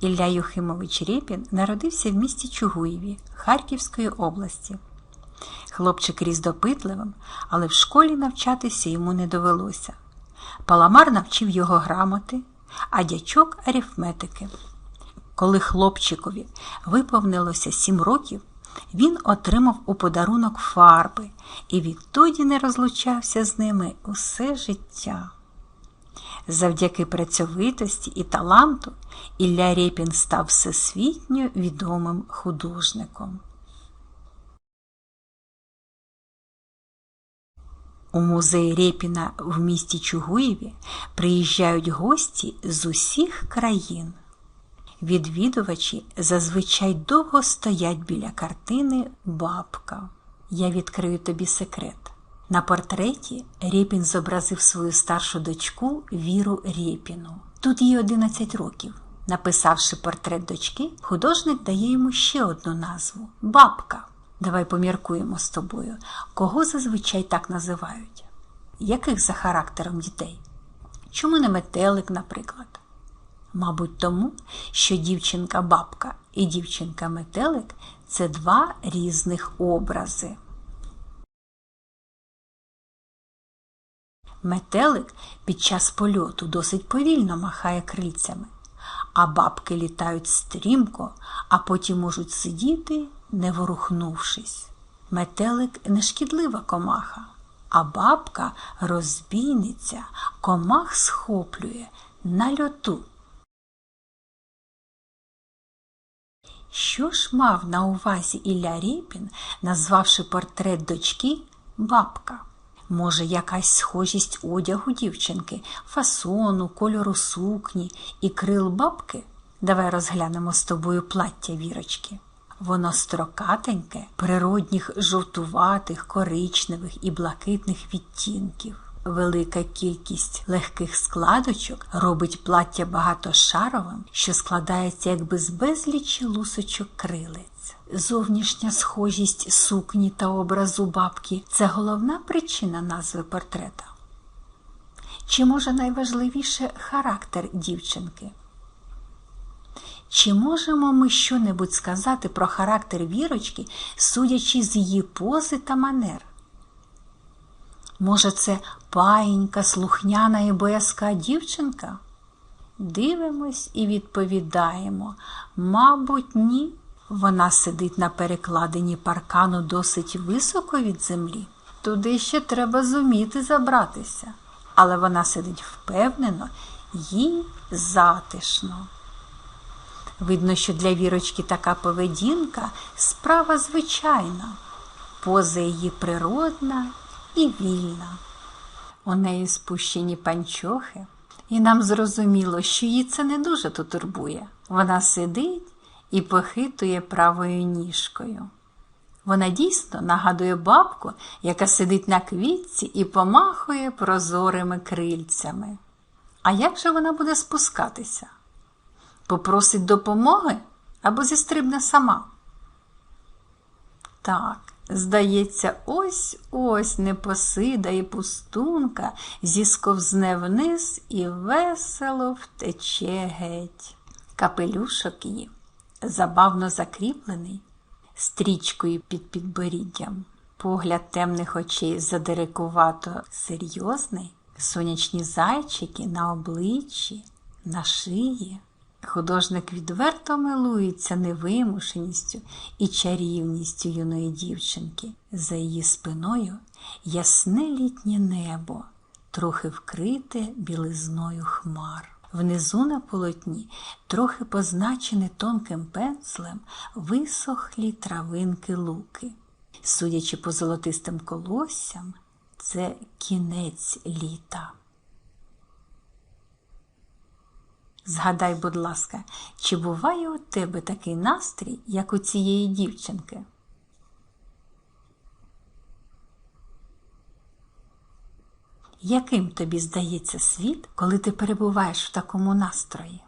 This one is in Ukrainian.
Ілля Юхимович Рєпін народився в місті Чугуєві Харківської області. Хлопчик ріс допитливим, але в школі навчатися йому не довелося. Паламар навчив його грамоти, а дячок арифметики. Коли хлопчикові виповнилося сім років, він отримав у подарунок фарби і відтоді не розлучався з ними усе життя. Завдяки працьовитості і таланту Ілля Рєпін став всесвітньо відомим художником. У музей Рєпіна в місті Чугуєві приїжджають гості з усіх країн. Відвідувачі зазвичай довго стоять біля картини Бабка. Я відкрию тобі секрет. На портреті Рєпін зобразив свою старшу дочку Віру Рєпіну. Тут їй 11 років. Написавши портрет дочки, художник дає йому ще одну назву Бабка. Давай поміркуємо з тобою, кого зазвичай так називають? Яких за характером дітей? Чому не метелик, наприклад? Мабуть, тому, що дівчинка-бабка і дівчинка-метелик це два різних образи. Метелик під час польоту досить повільно махає крильцями, а бабки літають стрімко, а потім можуть сидіти, не ворухнувшись. Метелик нешкідлива комаха, а бабка розбійниця, комах схоплює на льоту. Що ж мав на увазі Ілля Рєпін, назвавши портрет дочки бабка? Може, якась схожість одягу дівчинки, фасону, кольору сукні і крил бабки? Давай розглянемо з тобою плаття вірочки. Воно строкатеньке, природніх жовтуватих, коричневих і блакитних відтінків. Велика кількість легких складочок робить плаття багатошаровим, що складається якби з безлічі лусочок крилець. Зовнішня схожість сукні та образу бабки це головна причина назви портрета. Чи може найважливіше характер дівчинки? Чи можемо ми щонебудь сказати про характер вірочки, судячи з її пози та манер? Може, це паїнька, слухняна і боязка дівчинка? Дивимось і відповідаємо, мабуть, ні. Вона сидить на перекладині паркану досить високо від землі. Туди ще треба зуміти забратися, але вона сидить впевнено, їй затишно. Видно, що для вірочки така поведінка справа звичайна, поза її природна і вільна. У неї спущені панчохи, і нам зрозуміло, що її це не дуже то турбує. Вона сидить і похитує правою ніжкою. Вона дійсно нагадує бабку, яка сидить на квітці і помахує прозорими крильцями. А як же вона буде спускатися? Попросить допомоги або зістрибне сама? Так, Здається, ось ось непосида і пустунка зісковзне вниз і весело втече геть. Капелюшок її забавно закріплений, стрічкою під підборіддям, погляд темних очей задирикувато серйозний, сонячні зайчики на обличчі, на шиї. Художник відверто милується невимушеністю і чарівністю юної дівчинки. За її спиною ясне літнє небо, трохи вкрите білизною хмар. Внизу на полотні, трохи позначені тонким пензлем, висохлі травинки луки. Судячи по золотистим колоссям, це кінець літа. Згадай, будь ласка, чи буває у тебе такий настрій, як у цієї дівчинки? Яким тобі здається світ, коли ти перебуваєш в такому настрої?